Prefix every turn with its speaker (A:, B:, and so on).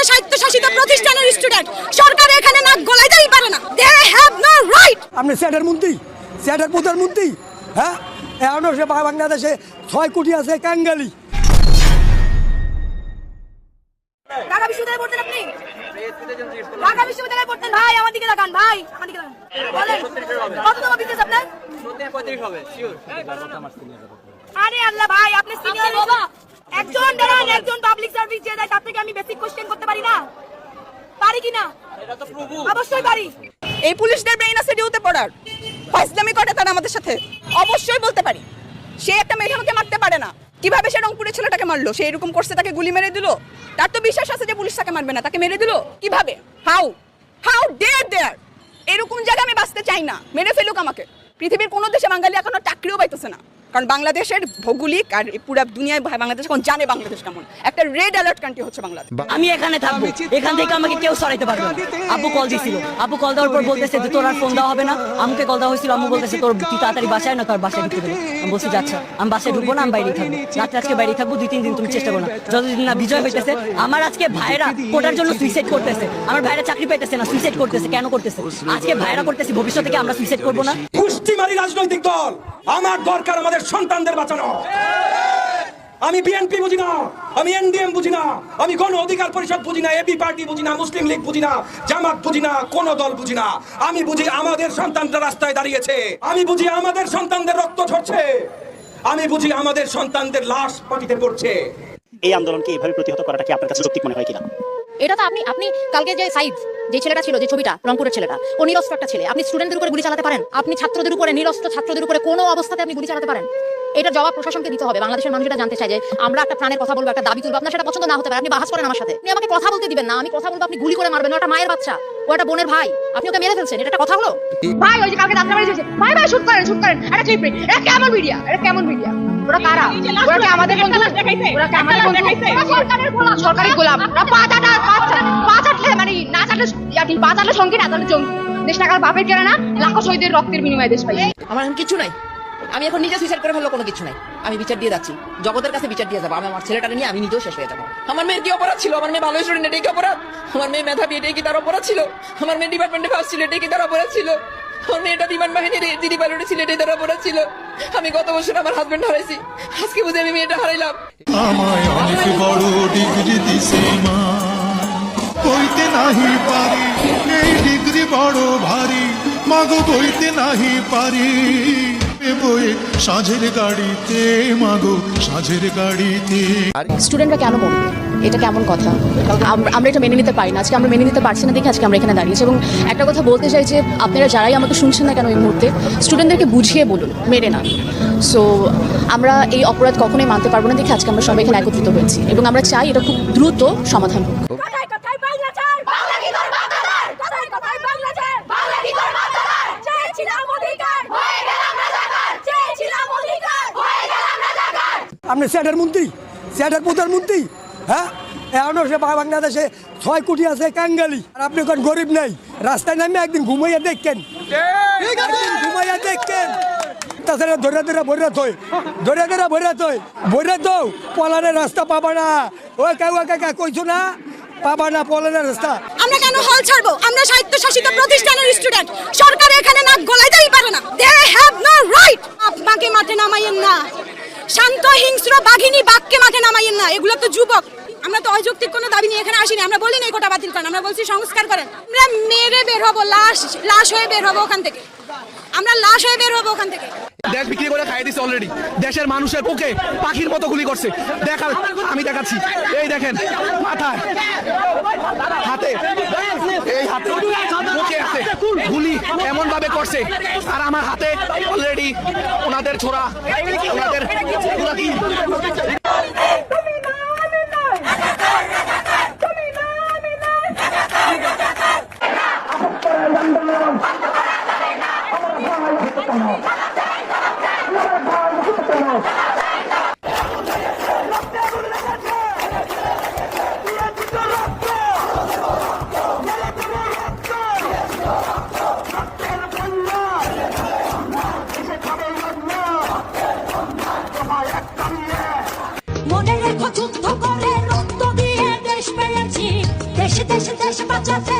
A: আমরা স্বায়ত্তশাসিত প্রতিষ্ঠানের স্টুডেন্ট সরকার এখানে নাক গলাইতেই পারে না। দে হ্যাভ নো রাইট
B: আপনি স্যাটের মন্ত্রী? স্যাটের প্রধানমন্ত্রী হ্যাঁ? এখনও সে বাংলাদেশে ছয় কোটি আছে কাঙ্গালি
A: ঢাকা বিশ্ববিদ্যালয়ে পড়তেন আপনি? ঢাকা বিশ্ববিদ্যালয়ে পড়তেন? ভাই আমার দিকে তাকান ভাই আমার দিকে তাকান। বলেন কততম বিজনেস আপনার? আরে আল্লাহ ভাই আপনি সিনিয়র বাবা? একজন দাঁড়ান একজন পাবলিক সার্ভিস যে দেয় তার থেকে আমি বেসিক কোশ্চেন করতে পারি না? পারি কি না? অবশ্যই পারি।
C: এই পুলিশদের ব্রেইন আছে ডিউতে পড়ার। ফাইজলামি করে তারা আমাদের সাথে। অবশ্যই বলতে পারি। সে একটা মেধাকে মারতে পারে না। কীভাবে সে রংপুরের ছেলেটাকে মারলো? সে এরকম করছে তাকে গুলি মেরে দিল? তার তো বিশ্বাস আছে যে পুলিশ তাকে মারবে না তাকে মেরে দিল? কীভাবে? হাউ হাউ ডেয়ার দেয়ার এরকম জায়গায় আমি বাঁচতে চাই না। মেরে ফেলুক আমাকে। পৃথিবীর কোনো দেশে বাঙালি এখনও চাকরিও পাইতেছে না। কারণ বাংলাদেশের ভৌগোলিক আর পুরা দুনিয়ায় ভাই বাংলাদেশ এখন জানে বাংলাদেশ কেমন। একটা রেড অ্যালার্ট কান্ট্রি হচ্ছে বাংলাদেশ।
D: আমি এখানে থাকব। এখান থেকে আমাকে কেউ সরাইতে পারবে না। আব্বু কল দিছিল। আব্বু কল দেওয়ার পর বলতেছে যে তোর আর ফোন দেওয়া হবে না। আমাকে কল দেওয়া হয়েছিল। আম্মু বলতেছে তোর তুই তাড়াতাড়ি বাসায় না তোর বাসায় ঢুকতে দেবে আমি বলছি যাচ্ছা আমি বাসায় ঢুকবো না আমি বাইরেই থাকব। রাত্রে আজকে বাইরেই থাকব দুই তিন দিন তুমি চেষ্টা করো না। যতদিন না বিজয় হইতেছে আমার আজকে ভাইরা কোটার জন্য সুইসাইড করতেছে। আমার ভাইরা চাকরি পাইতেছে না সুইসাইড করতেছে কেন করতেছে? আজকে ভাইরা করতেছে ভবিষ্যতে কি আমরা সুইসাইড করব না।
E: পুষ্টিমারি রাজনৈতিক দল, আমার দরকার আমাদের সন্তানদের বাঁচানো। আমি বিএনপি বুঝি না, আমি এনডিএম বুঝি না, আমি কোন অধিকার পরিষদ বুঝি না, এবি পার্টি বুঝি না, মুসলিম লীগ বুঝি না, জামাত বুঝি না, কোন দল বুঝি না। আমি বুঝি আমাদের সন্তানরা রাস্তায় দাঁড়িয়েছে। আমি বুঝি আমাদের সন্তানদের রক্ত ঝরছে। আমি বুঝি আমাদের সন্তানদের লাশ মাটিতে পড়ছে।
F: এই আন্দোলনকে এইভাবে প্রতিহত করাটা কি আপনার কাছে যৌক্তিক মনে হয় কিনা?
G: এটা তো আপনি আপনি কালকে যে সাইজ, যে ছেলেটা ছিল, যে ছবিটা, রংপুরের ছেলেটা, ও নিরস্ত্র একটা ছেলে, আপনি স্টুডেন্টদের উপরে গুলি চালাতে পারেন? আপনি ছাত্রদের উপরে নিরস্ত্র ছাত্রদের উপরে কোনো অবস্থাতে আপনি গুলি চালাতে পারেন? এটা জবাব প্রশাসনকে দিতে হবে। বাংলাদেশের মানুষ এটা জানতে চায় যে আমরা একটা প্রাণের কথা বলব, একটা দাবি তুলবো, আপনার সেটা পছন্দ না হতে পারে। আপনি বাহাস করেন আমার সাথে। আমাকে কথা বলতে দিবেন না, আমি কথা বলব, আপনি গুলি করে মারবেন। ও একটা মায়ের বাচ্চা, ও একটা বোনের ভাই। আপনি ওকে মেরে ফেলছেন, এটা কথা হলো?
A: ভাই, ওই যে কালকে ভাই ভাই, শুট করেন শুট করেন। এটা ক্লিপ এটা কেমন মিডিয়া? এটা কেমন মিডিয়া? ওরা কারা? ওরা কি আমাদের বন্ধু? ওরা কি আমাদের বন্ধু? সরকারের গোলাম। ওরা মানে না চাটলে ইয়াটি পাঁচ আটলে সঙ্গে না তাহলে জঙ্গি। দেশ টাকার বাপের কেনা না লাখো শহীদের রক্তের বিনিময়ে দেশ পাই
H: আমার এখন কিছু নাই। আমি এখন নিজে সুইসাইড করে ফেলল কোনো কিছু নাই। আমি বিচার দিয়ে যাচ্ছি। জগতের কাছে বিচার দিয়ে যাব। আমি আমার ছেলেটাকে নিয়ে আমি নিজেও শেষ হয়ে যাব। আমার মেয়ের কি অপরাধ ছিল? আমার মেয়ে ভালো স্টুডেন্ট এটাই কি অপরাধ? আমার মেয়ে মেধাবী এটাই কি তার অপরাধ ছিল? আমার মেয়ে ডিপার্টমেন্টে ফার্স্ট ছিল এটাই কি তার অপরাধ ছিল? আমার মেয়েটা বিমান বাহিনীর দিদি পাইলটে ছিল এটাই তার অপরাধ ছিল। আমি গত বছর আমার হাজবেন্ড হারাইছি। আজকে বুঝে আমি মেয়েটা হারাইলাম।
I: আমায় অনেক বড় ডিগ্রি দিছে মা। নাহি পারি এই ডিগ্রি বড় ভারী। মাগো কইতে নাহি পারি। গাড়িতে মাগো সাঁঝের গাড়িতে।
G: স্টুডেন্টরা কেন বলবে এটা কেমন কথা? আমরা এটা মেনে নিতে পারি না। আজকে আমরা মেনে নিতে পারছি না দেখে আজকে আমরা এখানে দাঁড়িয়েছি। এবং একটা কথা বলতে চাই যে আপনারা যারাই আমাকে শুনছেন না কেন এই মুহূর্তে স্টুডেন্টদেরকে বুঝিয়ে বলুন মেরে না সো আমরা এই অপরাধ কখনোই মানতে পারব না দেখে আজকে আমরা সবাই এখানে একত্রিত হয়েছি। এবং আমরা চাই এটা খুব দ্রুত সমাধান হোক।
A: কথায় কথায় বাংলা চাই বাংলা কি তোর বাংলাদেশ কথায় কথায় বাংলা চাই বাংলা কি তোর বাংলাদেশ চেয়েছিলাম অধিকার। গেলাম রাজাকার। চেয়েছিলাম অধিকার। গেলাম রাজাকার।
B: আপনি স্যাটের মন্ত্রী? স্যাটের প্রধানমন্ত্রী হ্যাঁ? এখনও সে বাংলাদেশে ছয় কোটি আছে কাঙ্গালি। আর আপনি কোন গরিব নাই? রাস্তায় নামে একদিন ঘুমাইয়া দেখেন। ঘুমাইয়া দেখেন। তাছাড়া ধরে ধরে ভরে থই। ধরে ধরে ভরে থই। ভরে তো পলানের রাস্তা পাবা না। ওই কাউ কাকা কইছো না? পাবা না পলানের রাস্তা।
A: আমরা কেন হল ছাড়বো? আমরা স্বায়ত্তশাসিত প্রতিষ্ঠানের স্টুডেন্ট সরকার এখানে নাক গলাইতেই পারে না। দে হ্যাভ নো রাইট আপনাকে মাঠে নামাইয়েন না। শান্ত হিংস্র বাঘিনী বাঘকে মাঠে নামাইয়েন না। এগুলো তো যুবক। আমরা তো অযৌক্তিক কোনো দাবি নিয়ে এখানে আসিনি। আমরা বলিনি এই কোটা বাতিল করেন আমরা বলছি সংস্কার করেন। আমরা মেরে বের হব, লাশ লাশ হয়ে বের হব ওখান থেকে। আমরা লাশ হয়ে বের হব ওখান থেকে।
E: দেশ বিক্রি করে খাই দিছে অলরেডি দেশের মানুষের বুকে পাখির মতো গুলি করছে। দেখা আমি দেখাচ্ছি। এই দেখেন, মাথায়, হাতে এই হাতে বুকে আছে গুলি এমন ভাবে করছে। আর আমার হাতে অলরেডি ওনাদের ছোড়া। ওনাদের ওরা
A: দেশে
J: দেশে দেশ